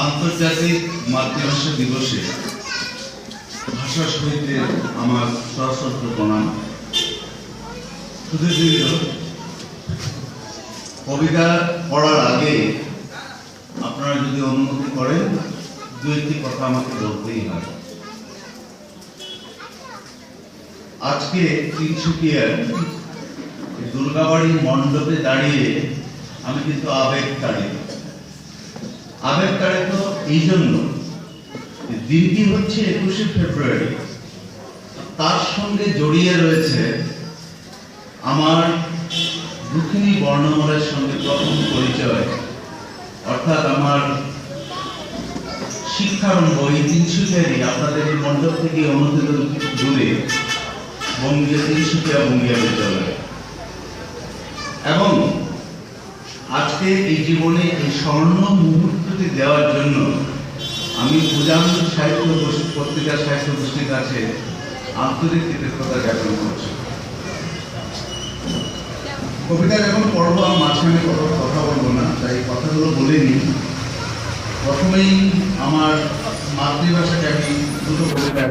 আন্তর্জাতিক মাতৃভাষা দিবসে ভাষা শহীদদের আমার সশস্ত্র প্রণাম। কবিতা পড়ার আগে আপনারা যদি অনুমতি করেন দু একটি কথা আমাকে বলতেই হয়। আজকে তিনসুকিয়ার দুর্গাবাড়ির মণ্ডপে দাঁড়িয়ে আমি কিন্তু আবেগ তাড়িত আবেগ তাড়িত এই জন্য। দিনটি হচ্ছে একুশে ফেব্রুয়ারি। তার সঙ্গে জড়িয়ে রয়েছে আমার দুঃখিনী বর্ণমালার সঙ্গে প্রথম পরিচয়। অর্থাৎ আমার শিক্ষারম্ভ এই তিনসুকিয়ারই আপনাদের এই মণ্ডপ থেকে অনুদিত দূরে, বঙ্গীয় তিনসুকিয়া বঙ্গীয় বিদ্যালয়। এবং আজকে এই জীবনে এই স্বর্ণ মুহূর্তটি দেওয়ার জন্য আমি উজান সাহিত্য পত্রিকা সাহিত্য গোষ্ঠীর কাছে আন্তরিক কৃতজ্ঞতা জ্ঞাপন করছি। কবিতা যখন পড়ব আমি মাঝখানে কথা বলব না, তাই কথাগুলো বলে নিই প্রথমেই আমার মাতৃভাষাকে আমি দুটো কবিতা